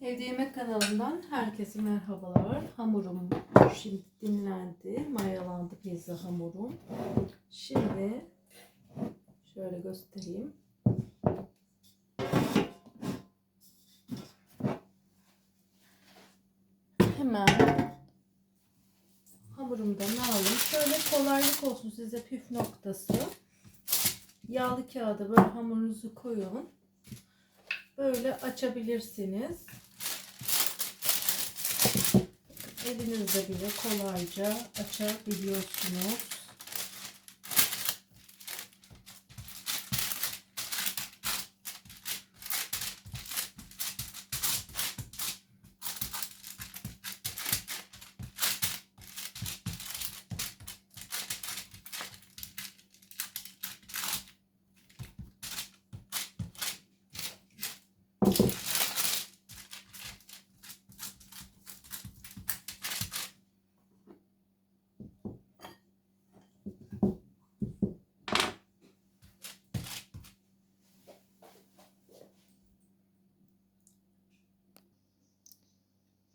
Evde Yemek kanalından herkese merhabalar. Hamurum şimdi dinlendi. Mayalandı pizza hamurum. Şimdi şöyle göstereyim. Hemen hamurumdan aldım. Şöyle kolaylık olsun size püf noktası. Yağlı kağıda böyle hamurunuzu koyun. Böyle açabilirsiniz. Elinizde bile kolayca açabiliyorsunuz.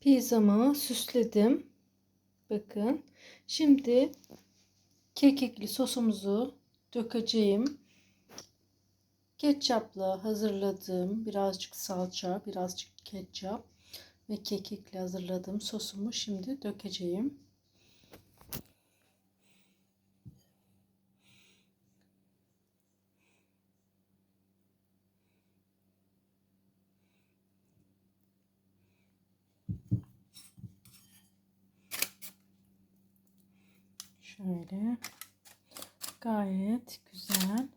Pizzamı süsledim. Bakın. Şimdi kekikli sosumuzu dökeceğim. Ketçapla hazırladığım birazcık salça, birazcık ketçap ve kekikle hazırladığım sosumu şimdi dökeceğim. Şöyle. Gayet güzel